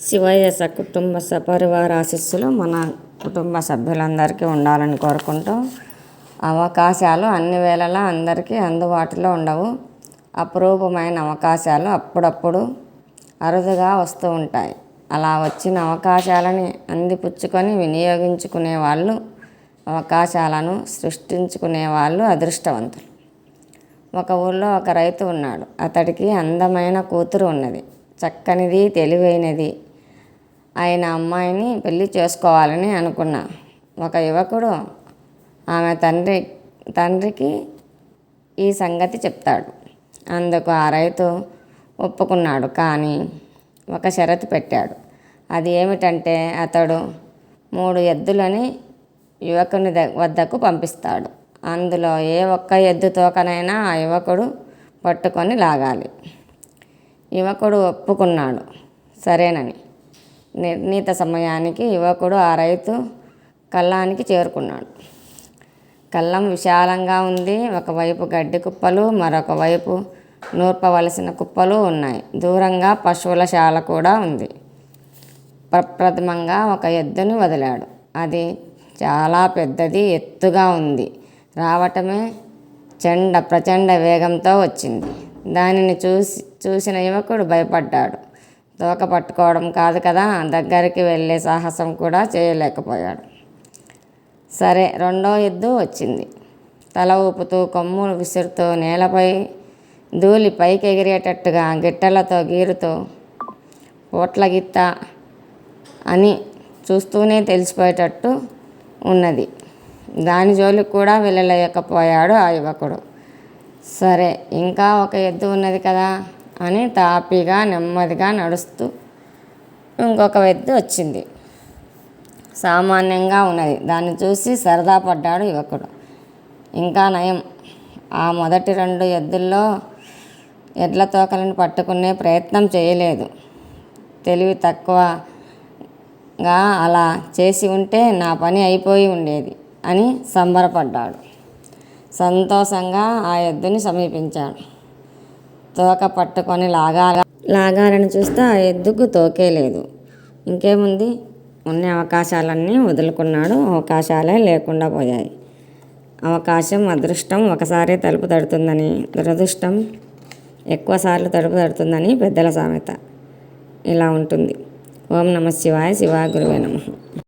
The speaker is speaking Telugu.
శివయ్య సకుటుంబ సపరివార ఆశీస్సులు మన కుటుంబ సభ్యులందరికీ ఉండాలని కోరుకుంటూ అవకాశాలు అన్ని వేళలా అందరికీ అందుబాటులో ఉండవు. అపురూపమైన అవకాశాలు అప్పుడప్పుడు అరుదుగా వస్తూ ఉంటాయి. అలా వచ్చిన అవకాశాలని అందిపుచ్చుకొని వినియోగించుకునే వాళ్ళు అవకాశాలను సృష్టించుకునే వాళ్ళు అదృష్టవంతులు. ఒక ఊళ్ళో ఒక రైతు ఉన్నాడు. అతడికి అందమైన కూతురు ఉన్నది. చక్కనిది తెలివైనది. ఆయన అమ్మాయిని పెళ్ళి చేసుకోవాలని అనుకున్నా. ఒక యువకుడు ఆమె తండ్రి తండ్రికి ఈ సంగతి చెప్తాడు. అందుకు ఆ రైతు ఒప్పుకున్నాడు కానీ ఒక షరతు పెట్టాడు. అది ఏమిటంటే అతడు మూడు ఎద్దులని యువకుని ద వద్దకు పంపిస్తాడు. అందులో ఏ ఒక్క ఎద్దు తోకనైనా ఆ యువకుడు పట్టుకొని లాగాలి. యువకుడు ఒప్పుకున్నాడు. సరేనని. నిర్ణీత సమయానికి యువకుడు ఆ రైతు కల్లానికి చేరుకున్నాడు. కల్లం విశాలంగా ఉంది. ఒకవైపు గడ్డి కుప్పలు మరొక వైపు నూర్పవలసిన కుప్పలు ఉన్నాయి. దూరంగా పశువుల శాల కూడా ఉంది. ప్రప్రథమంగా ఒక ఎద్దుని వదిలాడు. అది చాలా పెద్దది ఎత్తుగా ఉంది. రావటమే చండ ప్రచండ వేగంతో వచ్చింది. దానిని చూసి చూసిన యువకుడు భయపడ్డాడు. తోక పట్టుకోవడం కాదు కదా దగ్గరికి వెళ్ళే సాహసం కూడా చేయలేకపోయాడు. సరే రెండో ఎద్దు వచ్చింది. తల ఊపుతూ కొమ్ములు విసురుతూ నేలపై ధూళి పైకి ఎగిరేటట్టుగా గిట్టలతో గీరుతూ పోట్ల గిత్త అని చూస్తూనే తెలిసిపోయేటట్టు ఉన్నది. దాని జోలికి కూడా వెళ్ళలేకపోయాడు ఆ యువకుడు. సరే ఇంకా ఒక ఎద్దు ఉన్నది కదా అని తాపీగా నెమ్మదిగా నడుస్తూ ఇంకొక ఎద్దు వచ్చింది. సామాన్యంగా ఉన్నది. దాన్ని చూసి సరదా పడ్డాడు యువకుడు. ఇంకా నయం. ఆ మొదటి రెండు ఎద్దుల్లో ఎడ్ల తోకలను పట్టుకునే ప్రయత్నం చేయలేదు. తెలివి తక్కువగా అలా చేసి ఉంటే నా పని అయిపోయి ఉండేది. అని సంబరపడ్డాడు. సంతోషంగా ఆ ఎద్దుని సమీపించాడు. తోక పట్టుకొని లాగా లాగాలని చూస్తే ఆ ఎద్దుకు తోకే లేదు. ఇంకేముంది? ఉన్న అవకాశాలన్నీ వదులుకున్నాడు. అవకాశాలే లేకుండా పోయాయి. అవకాశం అదృష్టం ఒకసారి తలుపు తడుతుందని దురదృష్టం ఎక్కువసార్లు తలుపు తడుతుందని పెద్దల సామెత. ఇలా ఉంటుంది. ఓం నమ శివాయ శివాయ గురువే నమ.